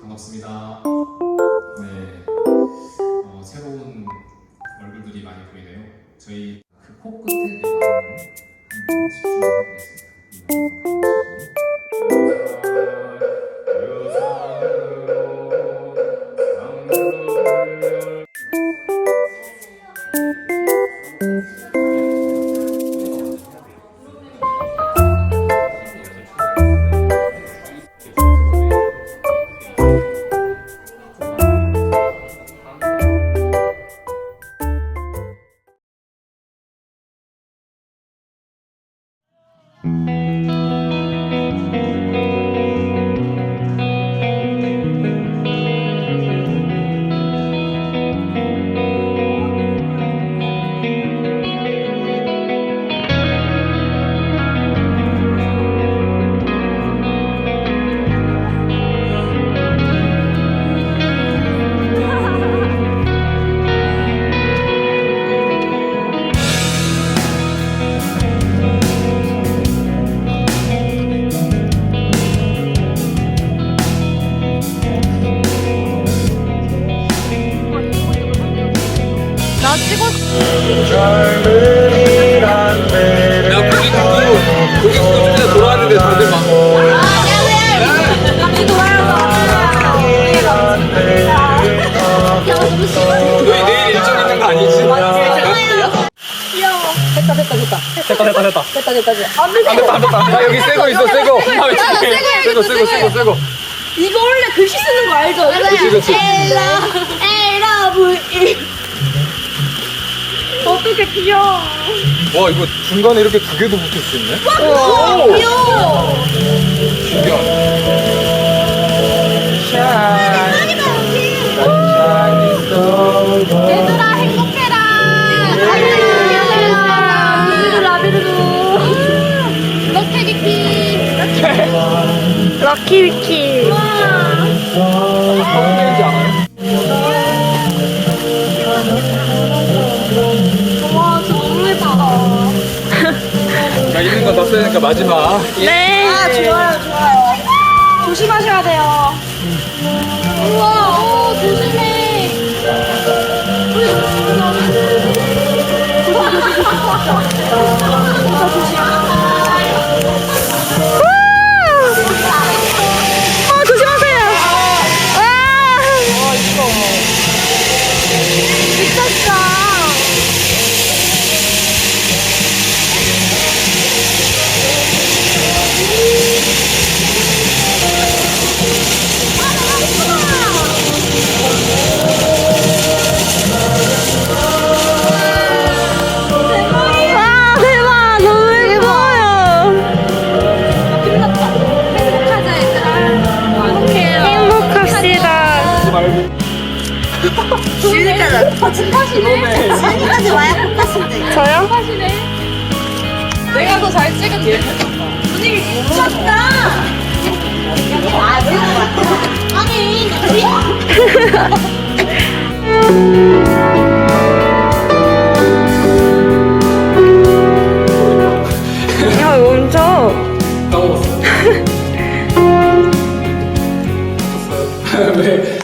반갑습니다. 네, 어, 새로운 얼굴들이 많이 보이네요. 저희 그 코끝에 내 마음을 한번 집중해 보겠습니다. 찍어 야 고객도 고객도 중에 돌아왔는데 다들 막 너희 내일 일정 있는 거 아니지? 됐다 됐다 됐다 됐다 됐다 됐다 됐다 됐다 됐다 안안 됐다 안 됐다 야 여기 새거 있어 새거 새거 새거 새거 새거 이거 원래 글씨 쓰는 거 알죠? 그치 그치 어떻게 귀여워. 와 이거 중간에 이렇게 두 개도 붙을 수 있네? 오! 귀여워. 신기하네 있는 건더 쓰니까 마지막 네. 아, 좋아요, 좋아요. 조심하셔야 돼요. 지금까지 진짜시네 지금까지 와야 행복하신데 저요? 내가 더 잘 찍은데 분위기 미쳤다. 아 그런 거 같아 아니 야 멈춰 까먹었어 왜